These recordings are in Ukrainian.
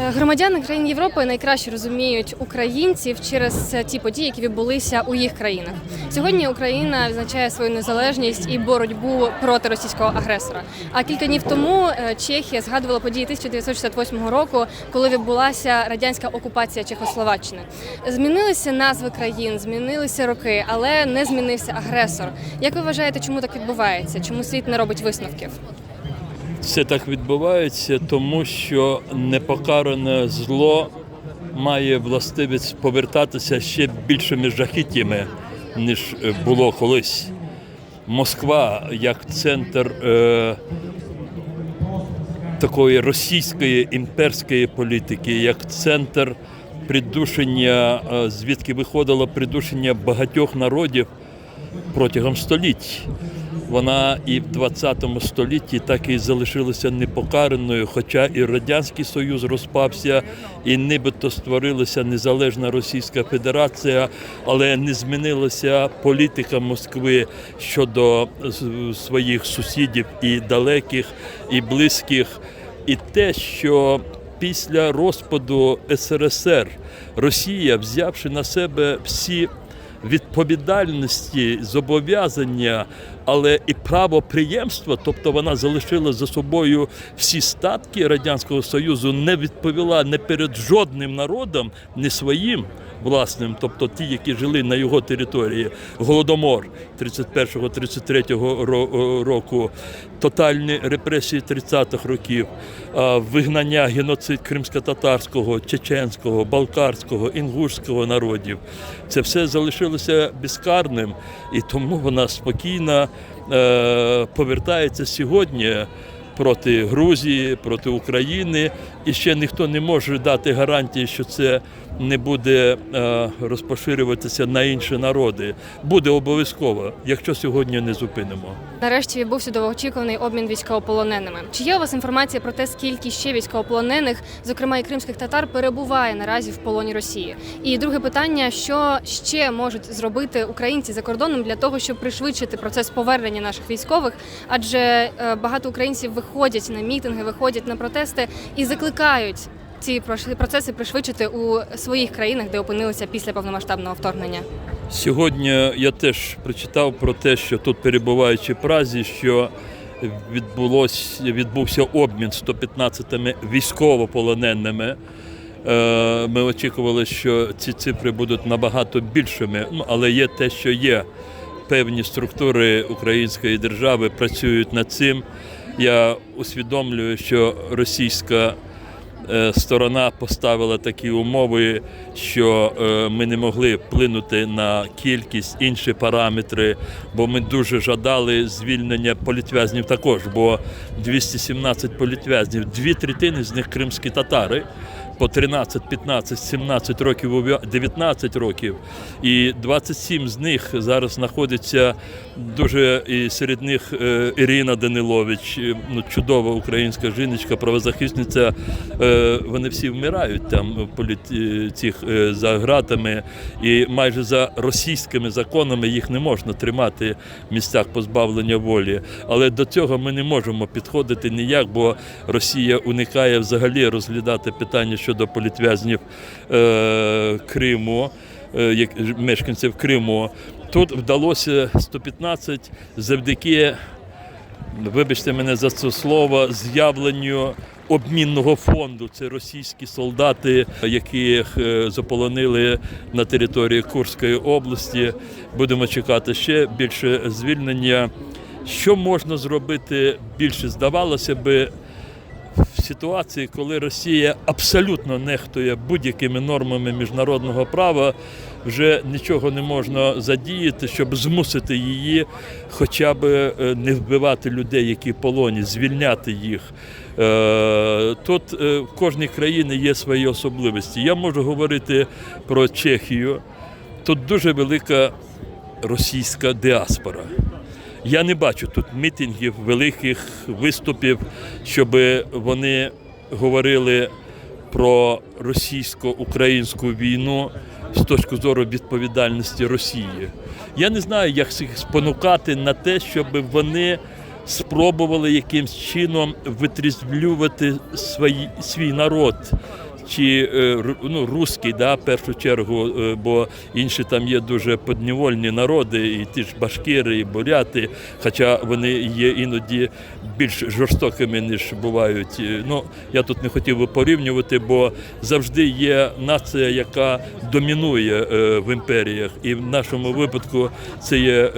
Е, Громадяни країн Європи найкраще розуміють українців через е, ті події, які відбулися у їх країнах. Сьогодні Україна відзначає свою незалежність і боротьбу проти російського агресора. А кілька днів тому е, Чехія згадувала події 1968 року, коли відбулася радянська окупація Чехословаччини. Змінилися назви країн, змінилися роки, але не змінився агресор. Як ви вважаєте, чому так відбувається? Чому світ не робить висновків? Це так відбувається, тому що непокаране зло має властивість повертатися ще більшими жахіттями, ніж е, було колись. Москва як центр е, такої російської імперської політики, як центр придушення, е, звідки виходило придушення багатьох народів протягом століть. Вона і в 20 столітті так і залишилася непокараною, хоча і Радянський Союз розпався, і нібито створилася незалежна Російська Федерація, але не змінилася політика Москви щодо своїх сусідів і далеких, і близьких. І те, що після розпаду СРСР Росія, взявши на себе всі відповідальності, зобов'язання, але і правоприємства, тобто вона залишила за собою всі статки Радянського Союзу, не відповіла не перед жодним народом, не своїм власним, тобто ті, які жили на його території, голодомор 31-33 ро- року, тотальні репресії 30-х років, вигнання, геноцид кримсько-татарського, чеченського, балкарського, інгушського народів. Це все залишилося безкарним, і тому вона спокійно е, повертається сьогодні. Проти Грузії, проти України, і ще ніхто не може дати гарантії, що це не буде е, розпоширюватися на інші народи. Буде обов'язково, якщо сьогодні не зупинимо. Нарешті відбувся довгоочікуваний обмін військовополоненими. Чи є у вас інформація про те, скільки ще військовополонених, зокрема і кримських татар, перебуває наразі в полоні Росії? І друге питання: що ще можуть зробити українці за кордоном для того, щоб пришвидшити процес повернення наших військових? Адже е, багато українців виходять на мітинги, виходять на протести і закликають. Ці прош- процеси пришвидшити у своїх країнах, де опинилися після повномасштабного вторгнення. Сьогодні я теж прочитав про те, що тут перебуваючи в Празі, що відбулось, відбувся обмін 115 військовополоненими. Е, Ми очікували, що ці цифри будуть набагато більшими, ну, але є те, що є. Певні структури української держави працюють над цим. Я усвідомлюю, що російська сторона поставила такі умови, що е, ми не могли вплинути на кількість інші параметри, бо ми дуже жадали звільнення політв'язнів також, бо 217 політв'язнів, дві третини з них кримські татари. По 13, 15, 17 років, ув'я- 19 років, і 27 з них зараз знаходяться дуже і серед них е, Ірина Данилович, ну, чудова українська жіночка, правозахисниця. Е, Вони всі вмирають там політ- цих е, за ґратами, і майже за російськими законами їх не можна тримати в місцях позбавлення волі. Але до цього ми не можемо підходити ніяк, бо Росія уникає взагалі розглядати питання щодо політв'язнів е, Криму, е, мешканців Криму. Тут вдалося 115 завдяки, вибачте мене за це слово, з'явленню обмінного фонду. Це російські солдати, яких е, заполонили на території Курської області. Будемо чекати ще більше звільнення. Що можна зробити більше? Здавалося би, в ситуації, коли Росія абсолютно нехтує будь-якими нормами міжнародного права, вже нічого не можна задіяти, щоб змусити її хоча б е, не вбивати людей, які в полоні, звільняти їх. Е, Тут е, в кожній країні є свої особливості. Я можу говорити про Чехію. Тут дуже велика російська діаспора. Я не бачу тут мітингів, великих виступів, щоб вони говорили про російсько-українську війну з точки зору відповідальності Росії. Я не знаю, як їх спонукати на те, щоб вони спробували якимсь чином витрізвлювати свій, свій народ, чи е, ну, русський, да, в першу чергу, е, бо інші там є дуже поднівольні народи, і ті ж башкири, і буряти, хоча вони є іноді більш жорстокими, ніж бувають. Е, Ну, я тут не хотів би порівнювати, бо завжди є нація, яка домінує в імперіях. І в нашому випадку це є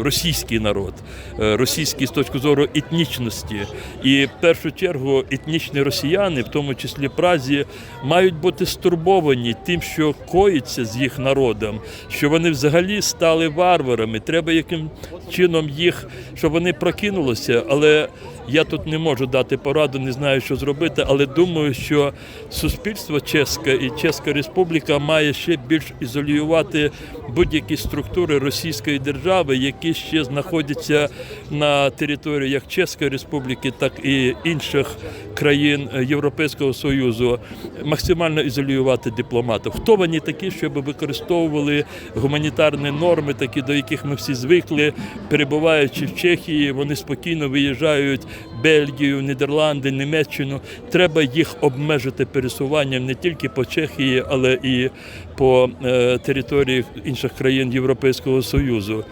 російський народ, російський з точки зору етнічності. І в першу чергу етнічні росіяни, в тому числі Празі, мають бути стурбовані тим, що коїться з їх народом, що вони взагалі стали варварами. Треба яким чином їх, щоб вони прокинулися. Але я тут не можу дати пораду, не знаю, що зробити, але думаю, що суспільство чеське і Чеська Республіка має ще більш ізолювати будь-які структури Російської держави, які ще знаходяться на території як Чеської Республіки, так і інших країн Європейського Союзу, максимально ізолювати дипломатів. Хто вони такі, щоб використовували гуманітарні норми, такі до яких ми всі звикли, перебуваючи в Чехії, вони спокійно виїжджають Бельгію, Нідерланди, Німеччину. Треба їх обмежити пересуванням не тільки по Чехії, але і по е, території інших країн Європейського Союзу.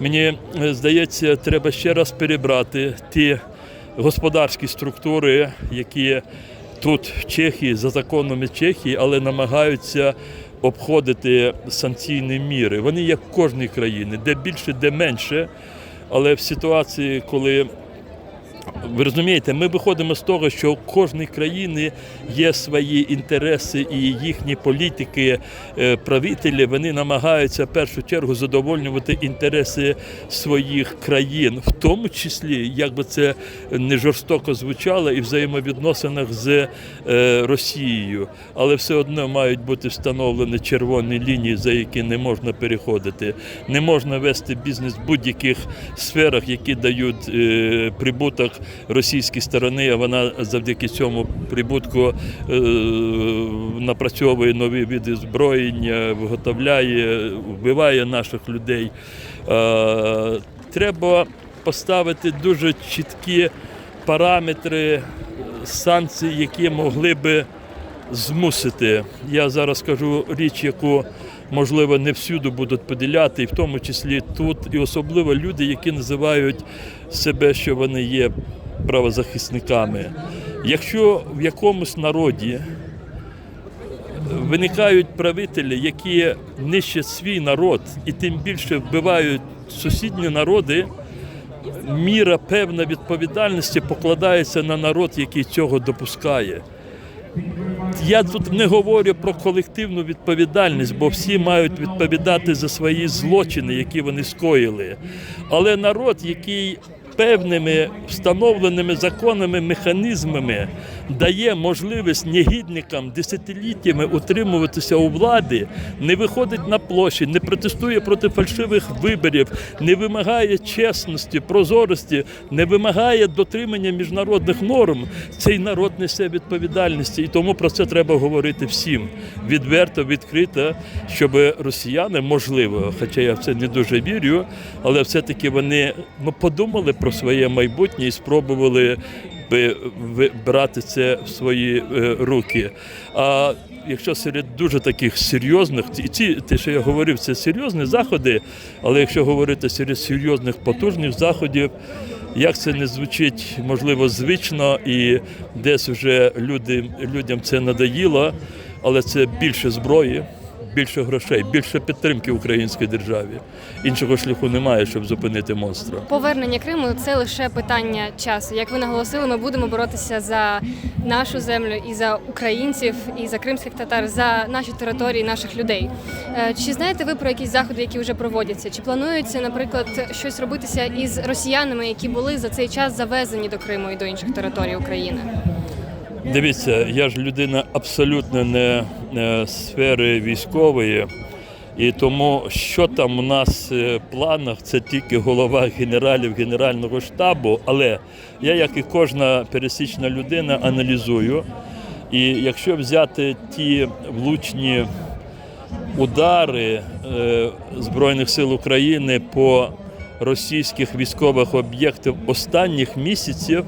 Мені е, здається, треба ще раз перебрати ті господарські структури, які тут в Чехії за законами Чехії, але намагаються обходити санкційні міри. Вони є в кожній країні, де більше, де менше. Але в ситуації, коли ви розумієте, ми виходимо з того, що у кожній країни є свої інтереси, і їхні політики, е, правителі, вони намагаються в першу чергу задовольнювати інтереси своїх країн, в тому числі, як би це не жорстоко звучало, і взаємовідносинах з е, Росією. Але все одно мають бути встановлені червоні лінії, за які не можна переходити. Не можна вести бізнес в будь-яких сферах, які дають е, прибуток російській сторони, а вона завдяки цьому прибутку е, напрацьовує нові види озброєння, виготовляє, вбиває наших людей. Е, треба поставити дуже чіткі параметри санкцій, які могли би змусити. Я зараз кажу річ, яку можливо не всюди будуть поділяти, і в тому числі тут, і особливо люди, які називають себе, що вони є правозахисниками. Якщо в якомусь народі виникають правителі, які нищать свій народ і тим більше вбивають сусідні народи, міра певна відповідальності покладається на народ, який цього допускає. Я тут не говорю про колективну відповідальність, бо всі мають відповідати за свої злочини, які вони скоїли. Але народ, який певними встановленими законами, механізмами дає можливість негідникам десятиліттями утримуватися у влади, не виходить на площі, не протестує проти фальшивих виборів, не вимагає чесності, прозорості, не вимагає дотримання міжнародних норм. Цей народ несе відповідальність, і тому про це треба говорити всім відверто, відкрито, щоб росіяни, можливо, хоча я в це не дуже вірю, але все-таки вони ну, подумали про своє майбутнє і спробували би брати це в свої е, руки. А якщо серед дуже таких серйозних, і ці те, що я говорив, це серйозні заходи, але якщо говорити серед серйозних потужних заходів, як це не звучить, можливо, звично, і десь вже люди, людям це надоїло, але це більше зброї. Більше грошей, більше підтримки українській державі. Іншого шляху немає, щоб зупинити монстра. Повернення Криму це лише питання часу. Як ви наголосили, ми будемо боротися за нашу землю і за українців, і за кримських татар, за наші території, наших людей. Е, Чи знаєте ви про якісь заходи, які вже проводяться? Чи планується, наприклад, щось робитися із росіянами, які були за цей час завезені до Криму і до інших територій України? Дивіться, я ж людина абсолютно не сфери військової, і тому що там у нас е, в планах, це тільки голова генералів Генерального штабу. Але я, як і кожна пересічна людина, аналізую. І якщо взяти ті влучні удари е, Збройних сил України по російських військових об'єктах останніх місяців,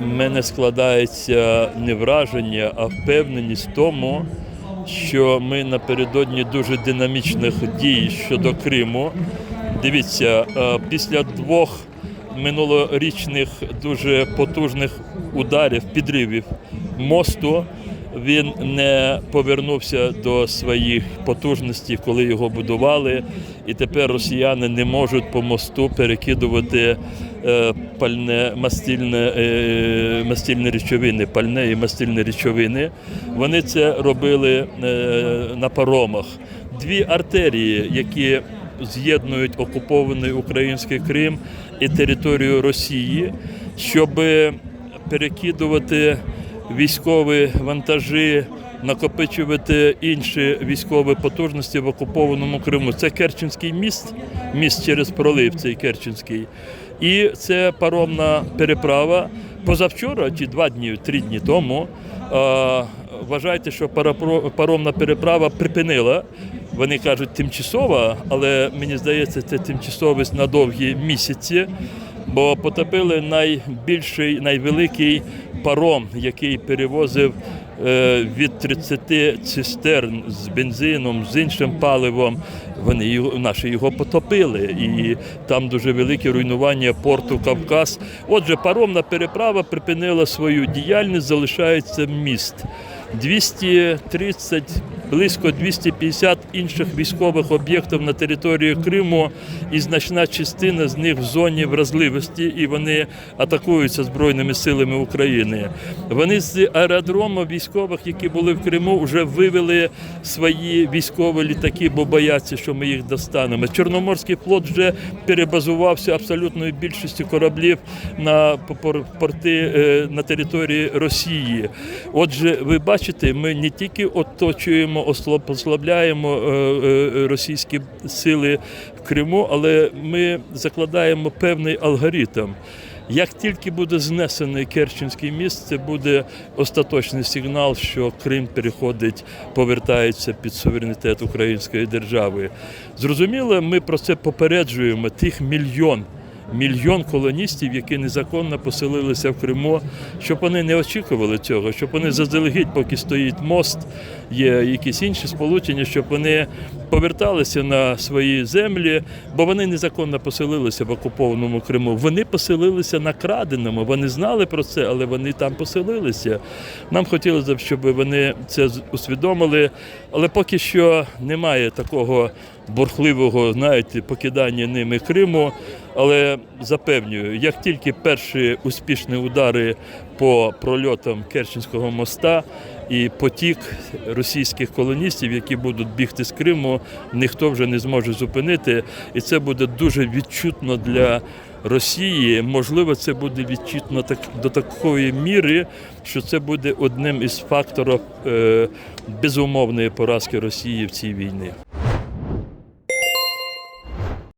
мене складається не враження, а впевненість в тому, що ми напередодні дуже динамічних дій щодо Криму. Дивіться, е, після двох минулорічних дуже потужних ударів, підривів мосту. Він не повернувся до своїх потужностей, коли його будували, і тепер росіяни не можуть по мосту перекидувати е, пальне мастильне, мастильні речовини, пальне і мастильні речовини. Вони це робили е, на паромах. Дві артерії, які з'єднують окупований український Крим і територію Росії, щоб перекидувати військові вантажі, накопичувати інші військові потужності в окупованому Криму. Це Керченський міст, міст через пролив цей Керченський. І це паромна переправа. Позавчора, чи два дні, три дні тому, вважайте, що паромна переправа припинила. Вони кажуть тимчасова, але мені здається, це тимчасовість на довгі місяці, бо потопили найбільший, найвеликий паром, який перевозив е, від 30 цистерн з бензином, з іншим паливом. Вони його, наші його потопили, і там дуже велике руйнування порту Кавказ. Отже, паромна переправа припинила свою діяльність, залишається міст. 230, близько 250 інших військових об'єктів на території Криму, і значна частина з них в зоні вразливості, і вони атакуються збройними силами України. Вони з аеродрому військових, які були в Криму, вже вивели свої військові літаки, бо бояться, що ми їх достанемо. Чорноморський флот вже перебазувався абсолютною більшістю кораблів на пор- порти е, на території Росії. Отже, ви бачите, ми не тільки оточуємо, ослаб- послабляємо е, е, російські сили в Криму, але ми закладаємо певний алгоритм. Як тільки буде знесений Керченський міст, це буде остаточний сигнал, що Крим переходить, повертається під суверенітет Української держави. Зрозуміло, ми про це попереджуємо тих мільйон. Мільйон колоністів, які незаконно поселилися в Криму, щоб вони не очікували цього, щоб вони заздалегідь, поки стоїть мост, є якісь інші сполучення, щоб вони поверталися на свої землі, бо вони незаконно поселилися в окупованому Криму. Вони поселилися на краденому. Вони знали про це, але вони там поселилися. Нам хотілося б, щоб вони це усвідомили, але поки що немає такого бурхливого, знаєте, покидання ними Криму. Але запевнюю, як тільки перші успішні удари по прольотам Керченського моста і потік російських колоністів, які будуть бігти з Криму, ніхто вже не зможе зупинити. І це буде дуже відчутно для Росії. Можливо, це буде відчутно так до такої міри, що це буде одним із факторів е, безумовної поразки Росії в цій війні.